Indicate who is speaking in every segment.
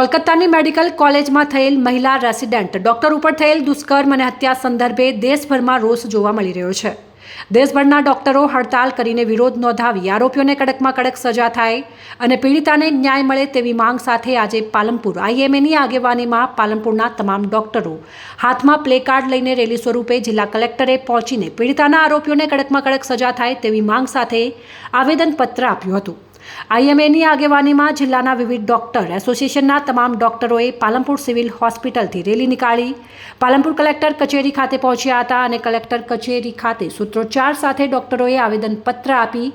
Speaker 1: કોલકાતાની medical કોલેજમાં થયેલ મહિલા રેસિડેન્ટ ડોક્ટર ઉપર થયેલ દુષ્કર્મ અને હત્યા સંદર્ભે દેશભરમાં રોષ જોવા મળી રહ્યો છે. દેશભરના ડોક્ટરો હડતાલ કરીને વિરોધ નોંધાવી આરોપીઓને કડકમાં કડક સજા થાય અને પીડિતાને ન્યાય મળે તેવી માંગ સાથે આજે પાલનપુર આઈએમએની આગેવાનીમાં પાલનપુરના તમામ ડોક્ટરો હાથમાં પ્લે કાર્ડ લઈને રેલી સ્વરૂપે જિલ્લા કલેક્ટરે પહોંચીને પીડિતાના આરોપીઓને કડકમાં કડક સજા થાય તેવી માંગ સાથે આવેદનપત્ર આપ્યું હતું. આઈએમએની આગેવાનીમાં જિલ્લાના વિવિધ ડોક્ટર એસોસિએશનના તમામ ડોક્ટરોએ પાલનપુર સિવિલ હોસ્પિટલથી રેલી નીકાળી. પાલનપુર કલેક્ટર કચેરી ખાતે પહોંચ્યા હતા અને કલેક્ટર કચેરી ખાતે સૂત્રોચ્ચાર સાથે ડોક્ટરોએ આવેદનપત્ર આપી.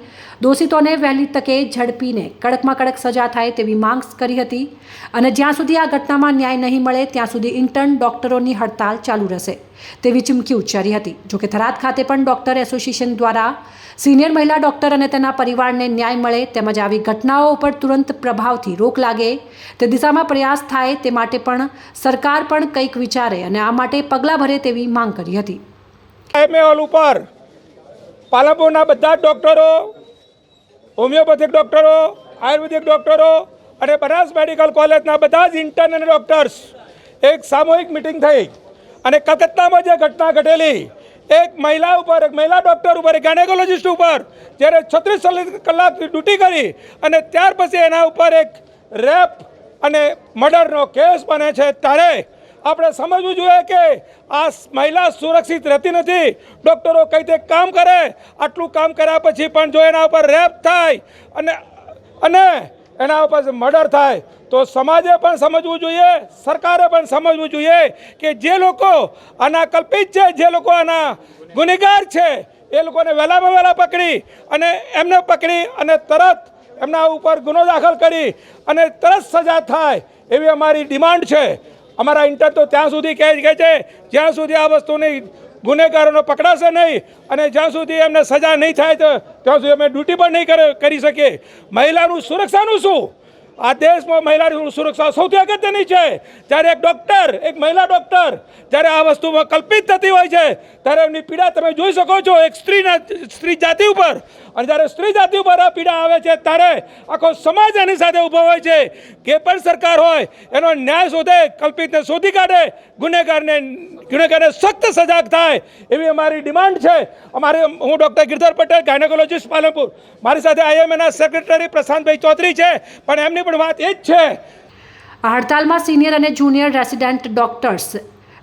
Speaker 1: દોષિતોને વહેલી તકે ઝડપીને કડકમાં કડક સજા થાય તેવી માંગ કરી હતી અને જ્યાં સુધી આ ઘટનામાં ન્યાય નહીં મળે ત્યાં સુધી ઇન્ટર્ન ડોક્ટરોની હડતાલ ચાલુ રહેશે. તેવી ચીમકી ઉચ્ચારી હતી. જોકે થરાદ ખાતે પણ ડોક્ટર એસોસિએશન દ્વારા સિનિયર મહિલા ડોક્ટર અને તેના પરિવારને ન્યાય મળે તેમજ આવી ઘટનાઓ ઉપર તુરંત પ્રભાવથી રોક લાગે તે દિશામાં પ્રયાસ થાય તે માટે પણ સરકાર પણ કંઈક વિચારે અને આ માટે પગલાં ભરે તેવી માંગ કરી હતી.
Speaker 2: એમએલ ઉપર પાલનપુરના બધા જ ડૉક્ટરો, હોમિયોપેથિક ડૉક્ટરો, આયુર્વેદિક ડૉક્ટરો અને બનાસ મેડિકલ કોલેજના બધા જ ઇન્ટર્ન અને ડૉક્ટર્સ એક સામૂહિક મિટિંગ થઈ. અને કલકત્તામાં જે ઘટના ઘટેલી, એક મહિલા ઉપર, એક મહિલા ડૉક્ટર ઉપર, એક ગાયનેકોલોજિસ્ટ ઉપર, જ્યારે છત્રીસ કલાક ડ્યુટી કરી અને ત્યાર પછી એના ઉપર એક રેપ અને મર્ડરનો કેસ બને છે. ત્યારે આપણે સમજવું જોઈએ કે આ મહિલા સુરક્ષિત રહેતી નથી. ડૉક્ટરો કઈ રીતે કામ કરે? આટલું કામ કર્યા પછી પણ જો એના ઉપર રેપ થાય અને અને એના ઉપર મર્ડર થાય, તો સમાજે પણ સમજવું જોઈએ, સરકારે પણ સમજવું જોઈએ કે જે લોકો આના કલ્પિત છે, જે લોકો આના ગુનેગાર છે, એ લોકોને વહેલામાં વહેલા પકડી અને એમને પકડી અને તરત એમના ઉપર ગુનો દાખલ કરી અને તરત સજા થાય એવી અમારી ડિમાન્ડ છે. અમારા ઇન્ટર તો ત્યાં સુધી કહે છે, જ્યાં સુધી આ વસ્તુની ગુનેગારોનો પકડાશે નહીં અને જ્યાં સુધી એમને સજા નહીં થાય તો ત્યાં સુધી અમે ડ્યુટી પણ નહીં કરી શકીએ. મહિલાનું સુરક્ષાનું શું? આ દેશમાં મહિલાની સુરક્ષા સૌથી અગત્યની છે. જ્યારે એક ડૉક્ટર એક મહિલા ડૉક્ટર જ્યારે આ વસ્તુમાં કલ્પિત થતી હોય છે, ત્યારે એમની પીડા તમે જોઈ શકો છો એક સ્ત્રીના, સ્ત્રી જાતિ ઉપર. અને જ્યારે સ્ત્રી જાતિ ઉપર આ પીડા આવે છે, ત્યારે આખો સમાજ એની સાથે ઊભો હોય છે. કે પણ સરકાર હોય, એનો ન્યાય શોધે કલ્પિતને શોધી કાઢે, ગુનેગારને ગુનેગારને સખ્ત સજાગ થાય, એવી અમારી ડિમાન્ડ છે. અમારે, હું ડૉક્ટર ગિરધર પટેલ, ગાયનેકોલોજીસ્ટ પાલનપુર. મારી સાથે આઈએમએના સેક્રેટરી પ્રશાંતભાઈ ચૌધરી છે. પણ એમની પણ વાત એ જ છે.
Speaker 1: હડતાલમાં સિનિયર અને junior resident doctors,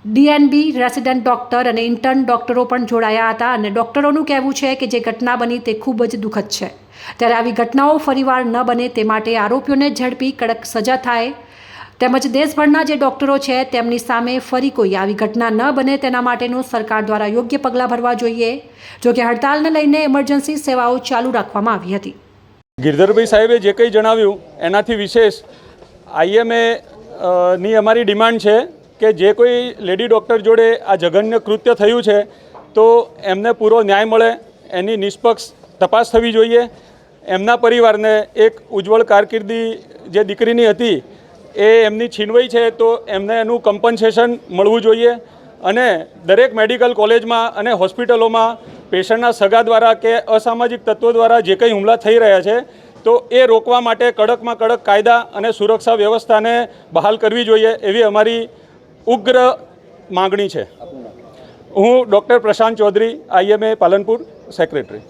Speaker 1: DNB resident doctor અને ઇન્ટર્ન ડોક્ટરો પણ જોડાયા હતા અને ડોક્ટરોનું કહેવું છે કે જે ઘટના બની તે ખૂબ જ દુઃખદ છે. ત્યારે આવી ઘટનાઓ ફરીવાર ન બને તે માટે આરોપીઓને ઝડપી કડક સજા થાય. તેમજ દેશભરના જે ડોક્ટરો છે તેમની સામે ફરી કોઈ આવી ઘટના ન બને તેના માટેનું સરકાર દ્વારા યોગ્ય પગલાં ભરવા જોઈએ. જોકે હડતાલને લઈને ઇમરજન્સી સેવાઓ ચાલુ રાખવામાં આવી હતી.
Speaker 3: ગિરધરભાઈ સાહેબે જે કંઈ જણાવ્યું, એનાથી વિશેષ આઈએમએ ની અમારી ડિમાન્ડ છે કે જે કોઈ લેડી ડૉક્ટર જોડે આ જઘન્ય કૃત્ય થયું છે, તો એમને પૂરો ન્યાય મળે, એની નિષ્પક્ષ તપાસ થવી જોઈએ. એમના પરિવારને એક ઉજ્જવળ કારકિર્દી જે દીકરીની હતી, એ એમની છીનવાઈ છે, તો એમને એનું કમ્પન્સેશન મળવું જોઈએ. અને દરેક મેડિકલ કોલેજમાં અને હોસ્પિટલોમાં પેશન્ટના સગા દ્વારા કે અસામાજિક તત્વો દ્વારા જે કંઈ હુમલા થઈ રહ્યા છે, તો એ રોકવા માટે કડકમાં કડક કાયદા અને સુરક્ષા વ્યવસ્થાને બહાલ કરવી જોઈએ એવી અમારી ઉગ્ર માગણી છે. હું doctor Prashant Chaudhary IMA Palanpur secretary.